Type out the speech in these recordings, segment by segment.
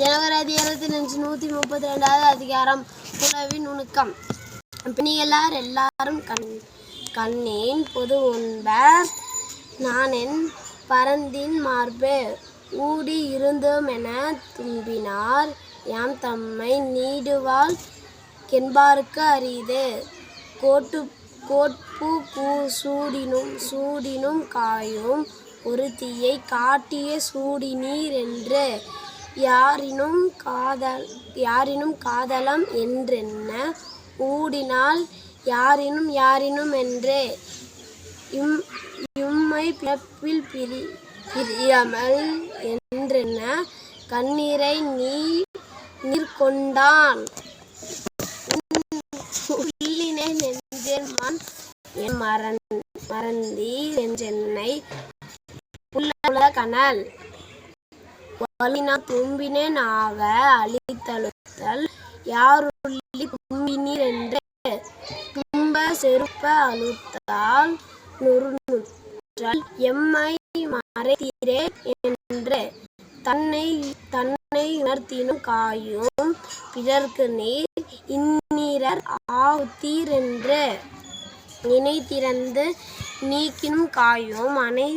ஜனவரி இருபத்தி அஞ்சு நூற்றி முப்பத்தி ரெண்டாவது அதிகாரம் உணவின் நுணுக்கம். பிணியலார் எல்லாரும் கண் கண்ணேன் பொது உண்பர். நான் என் பரந்தின் மார்பு ஊடி இருந்தோமென தும்பினார். யாம் தம்மை நீடுவாள் கென்பார்க்கு அரிது. கோட்டு கோட்பு பூ சூடினும் சூடினும் காயும். ஒரு தீயை காட்டிய சூடினீர் என்று யாரினும் காதல் யாரினும் காதலம் என்றென்ன? ஊடினால் யாரினும் யாரினும் என்றே. இம் இம்மை பிறப்பில் பிரி பிரியாமல் என்றென்ன? கண்ணீரை நீ நீர் கொண்டான். உள்ளினை நெஞ்சேன் மண் மறந்தி என்றென்னை. உள்ள கனல். வலினா தும்பினேன் ஆக அழித்தழுத்தல். யாருள்ளி தும்பினீர் என்று தும்ப செருப்ப அழுத்தால் நுறுநுற்றல். எம்மை மறைத்தீரே என்று தன்னை தன்னை உணர்த்தினும் காயும் பிறர்க்கு நீர் இந்நீரர் ஆவுத்தீர் என்று நினைத்திறந்து நீக்கினும் காயும் அனை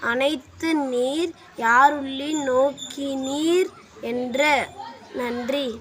அனைத்து நீர் யாருள்ளி நோக்கி நீர் என்று நன்றி.